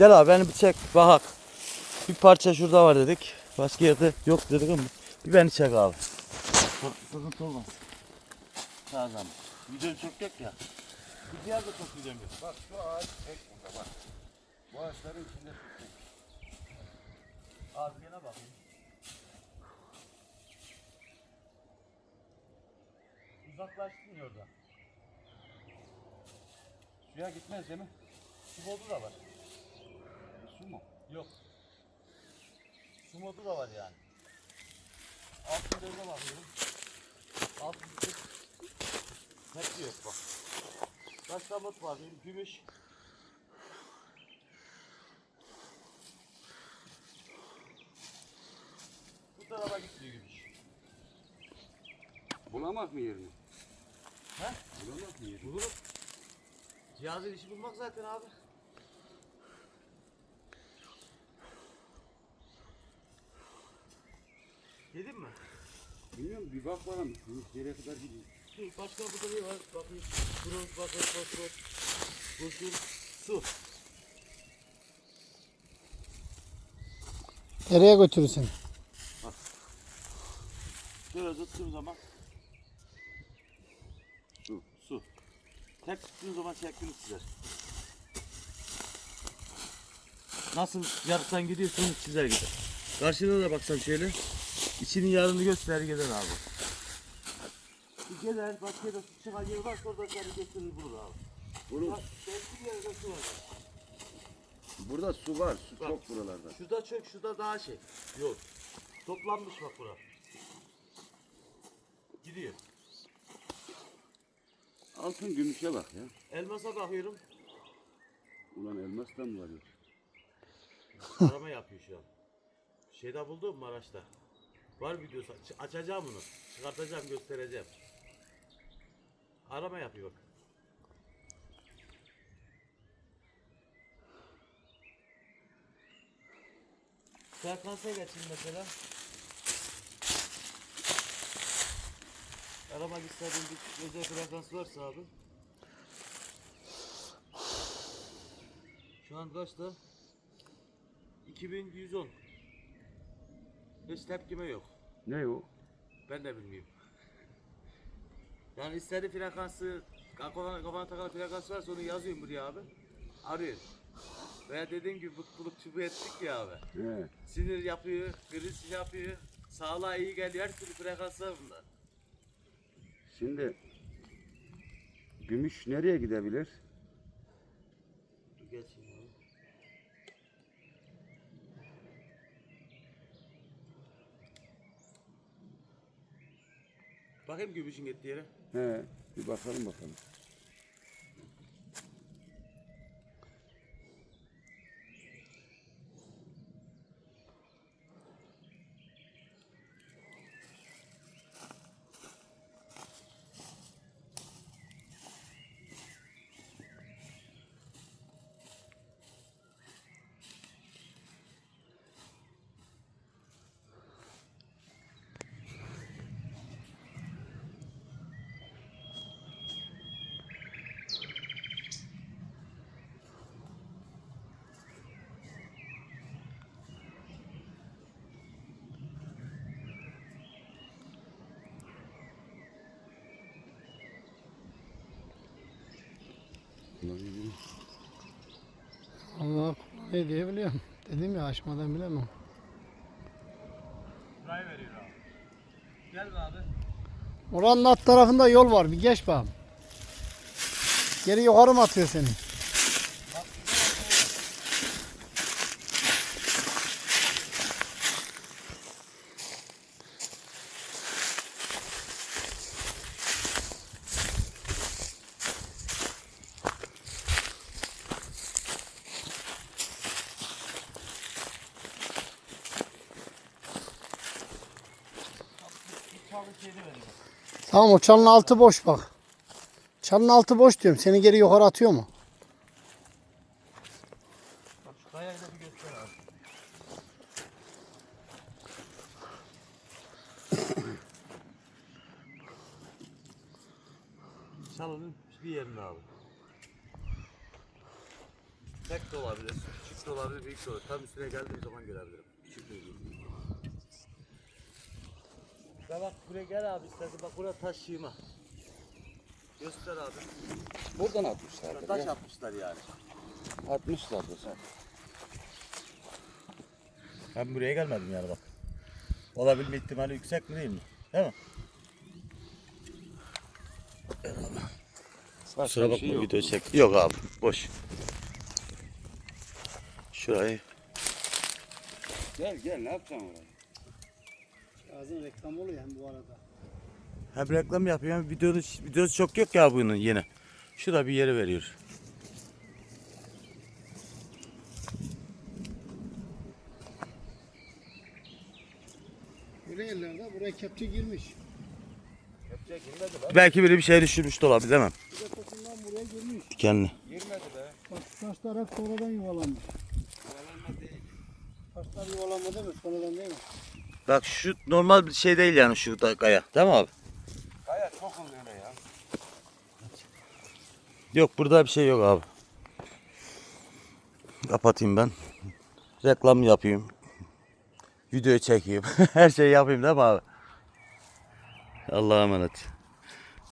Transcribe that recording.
Gel abi beni bir çek bak. Bir parça şurada var dedik. Başka yerde yok dedik ama bir beni çek abi. Sıkıntı olmaz. Sağ zaman. Video çok yok ya. Bir diğer de çok yok. Bak şu ağaç tek burada bak. Bu ağaçların içinde tuttuk. Abi gene bakayım. Uzaklaştın ya orada. Suya gitmez değil mi? Su modu da var. Su mu? Yok. Su modu da var yani. Altın devre bakıyorum. Tık. Hepsi yok bak. Başka mod var benim gümüş. Bu tarafa gidiyor gümüş. Bulamak mı yerini? He? Bulamak mı yerini? Bulurum. Cihazın işi bulmak zaten abi. Yedin mi? Bilmiyorum bir bak bakalım. Şu yere kadar gidiyor. Başka burada ne var? Bakayım. Bronz, bakır, fosfor, kurşun, su. Nereye götürürsün? Şöyle tuttuğum zaman Su. su. Tek tuttuğum zaman şeklini çizer. Nasıl yarıktan gidiyorsun çizer gider. Karşıda da baksan şöyle. İçinin yarını göster gider abi. Bir başka yere su çıkan yer varsa orada seni götürür bulur abi. Bunun, Bak, belki bir yerde su var. burada su var. Su Bak. çok buralarda. Şurada çök, şurada daha şey. Yok. Toplanmış bak bura. Gidiyor. Altın gümüşe bak ya. Elmasa bakıyorum. Ulan elmastan mı var yok? Arama yapıyor şu an. Şeyde buldum Maraş'ta. Var videosu. Açacağım bunu. Çıkartacağım, göstereceğim. Arama yapıyor bak. Frekansa geçin mesela. Aramak istediğin bir özel frekans varsa abi. Şu an kaçta? 2110. Hiç tepkime yok. Ne o? Ben de bilmiyorum. Yani istediği frekansı, kafana, kafana takılan frekans varsa onu yazıyorum buraya abi. Arıyor. Veya dediğim gibi mutluluk çubuğu ettik ya abi. He. Sinir yapıyor, kriz yapıyor. Sağlığa iyi geliyor. Her türlü frekans var bunda. Şimdi gümüş nereye gidebilir? Dur geç şimdi. abi. Bakayım gümüşün gittiği yere. He. Bir bakalım bakalım. Ulan yürü. Allah ne diye biliyorum. Dedim ya açmadan bilemem. Burayı veriyor abi. Gel be abi. Oranın alt tarafında yol var. Bir geç bakalım. Geri yukarı mı atıyor seni? Tamam o çalının altı boş bak. Çalının altı boş diyorum. Seni geri yukarı atıyor mu? Bak şu kayayı da bir göster abi. Çalının bir yerinde abi. tek de olabilir, küçük de olabilir, büyük de olabilir. Tam üstüne geldiğim zaman görebilirim. Küçük de olur. Ya bak buraya gel abi istersen bak buraya taş yığma. Göster abi. Buradan atmışlar. Taş atmışlar yani. Atmışlar da sen. Ben buraya gelmedim yani bak. Olabilme ihtimali yüksek mi değil mi? Değil mi? Kusura bakma video çek. Yok abi boş. Şurayı Gel gel ne yapacaksın oraya? Ağzın reklam oluyor hem bu arada. hem reklam yapıyor hem videosu, videosu çok yok ya bunun yine. Şurada bir yere veriyor. Böyle yerlerde buraya kepçe girmiş. Belki biri bir şey düşürmüş de olabilir değil mi? Bir de topundan buraya girmiş. Dikenli. Girmedi be. Bak taşlar hep sonradan yuvalanmış. Havalanma değil. Taşlar yuvalanma değil mi? Sonradan değil mi? Bak şu normal bir şey değil yani şu da kaya. Değil mi abi? Kaya çok oluyor öyle ya. Yok burada bir şey yok abi. Kapatayım ben. Reklam yapayım. Video çekeyim. Her şeyi yapayım değil mi abi? Allah'a emanet.